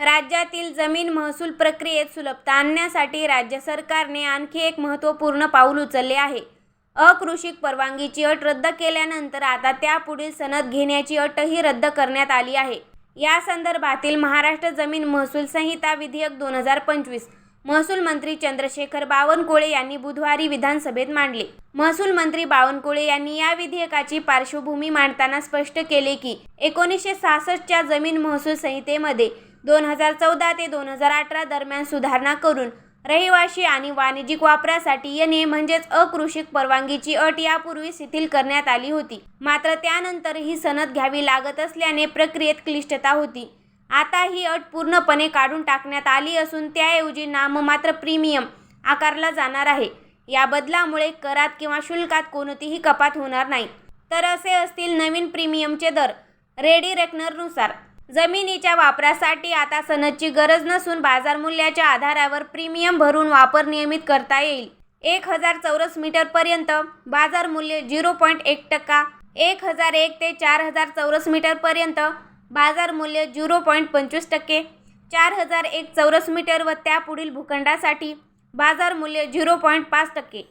राज्यातील जमीन महसूल प्रक्रियेत सुलभता आणण्यासाठी राज्य सरकारने आणखी एक महत्त्वपूर्ण पाऊल उचलले आहे. अकृषिक परवानगीची अट रद्द केल्यानंतर आता त्यापुढील सनद घेण्याची अटही रद्द करण्यात आली आहे. या संदर्भातील महाराष्ट्र जमीन महसूल संहिता विधेयक दोन हजार पंचवीस महसूल मंत्री चंद्रशेखर बावनकुळे यांनी बुधवारी विधानसभेत मांडले. महसूल मंत्री बावनकुळे यांनी या विधेयकाची पार्श्वभूमी मांडताना स्पष्ट केले की एकोणीसशे सहासष्टच्या जमीन महसूल संहितेमध्ये दोन हजार चौदा ते दोन हजार अठरा दरम्यान सुधारणा करून रहिवाशी आणि वाणिज्यिक वापरासाठी येणे म्हणजेच अकृषिक परवानगीची अट यापूर्वी शिथिल करण्यात आली होती. मात्र त्यानंतर ही सनद घ्यावी लागत असल्याने प्रक्रियेत क्लिष्टता होती. आता ही अट पूर्णपणे काढून टाकण्यात आली असून त्याऐवजी नाममात्र प्रीमियम आकारला जाणार आहे. या बदलामुळे करात किंवा शुल्कात कोणतीही कपात होणार नाही. तर असे असतील नवीन प्रीमियमचे दर. रेडी रेकनरनुसार जमिनीच्या वापरासाठी आता सनदची गरज नसून बाजार मूल्याच्या आधारावर प्रीमियम भरून वापर नियमित करता येईल. एक हजार चौरस मीटरपर्यंत बाजार मूल्य झिरो पॉईंट एक टक्का एक हजार एक ते चार हजार चौरस मीटरपर्यंत बाजार मूल्य झिरो पॉईंट पंचवीस टक्के चार हजार एक चौरस मीटर व त्यापुढील भूखंडासाठी बाजार मूल्य झिरो पॉईंट पाच टक्के.